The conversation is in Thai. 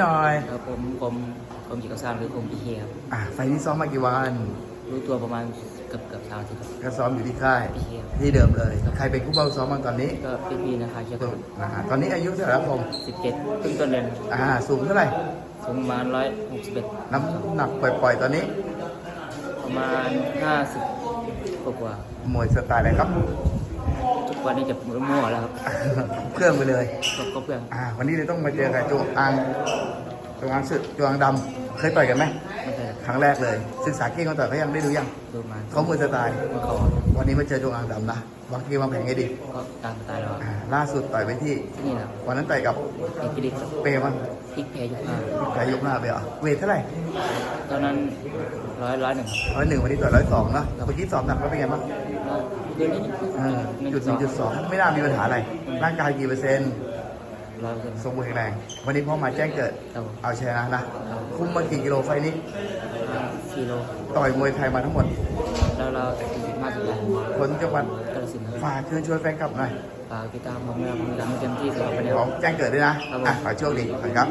หน่อยครับผมผมผมจิตรสร้างหรือผมพีเคครับอะไฟล์นี้ซ้อมมากี่วันรู้ตัวประมาณเกือบเกือบสามสิบครับ ก็ซ้อมอยู่ที่ค่ายพีเคครับที่เดิมเลย ใครเป็นผู้เป้าซ้อมบ้างตอนนี้ก็พี่พีนะคะเชียร์นะฮะตอนนี้อายุเท่าไหร่ครับผมสิบเจ็ดครึ่งต้นเดือนอ่าสูงเท่าไหร่สูงประมาณร้อยหกสิบเอ็ดน้ำหนักปล่อยๆตอนนี้ ประมาณห้าสิบกว่ามวยสไตล์อะไรครับๆทุกวันนี้จะมั่วๆแล้วครับ เครื่องไปเลยก็ก็เพื่อนอ่าวันนี้เลยต้องมาเจอกับจงอางจงอางสึกจงอางดำเคยต่อยกันไหมไม่ใช่ครั้งแรกเลย ศึกษาเก่งเขาต่อยเขายังได้ดูยังดูมาเขามือสไตล์เมื่อเขาวันนี้มาเจอจงอางดำนะวางเกมวางแผนให้ดีก็ตามสไตล์เราอ่าล่าสุดต่อยไปที่ที่นี่แหละวันนั้นต่อยกับเอกลิกครับเปย์มั้งพลิกแพ้ยกห้าใครยกหน้าไปเหรอเวทเท่าไหร่ตอนนั้นร้อยร้อยหนึ่งครับร้อยหนึ่งวันนี้ต่อยร้อยสองนะเมื่อกี้สอบหนักแล้วเป็นไงบ้าง ก็เดือนนี้เออจุดหนึ่งจุดสองไม่น่ามีปัญหาอะไร ร่างกายกี่เปอร์เซ็นต์ร้อยเปอร์เซ็นต์สมบูรณ์แข็งแรง วันนี้พ่อมาแจ้งเกิด ครับผมเอาชนะนะ คุ้มมากี่กิโลไฟล์นี้ สี่โลต่อยมวยไทยมาทั้งหมด แล้วเราสี่สิบห้าสิบแปดคนจังหวัดกระสินธุ์ครับฝากเชิญชวนแฟนคลับหน่อยฝากติดตามผมนะครับผมจะทำเต็มที่สำหรับวันนี้พร้อมแจ้งเกิดด้วยนะอะขอโชคดีขอบคุณครับ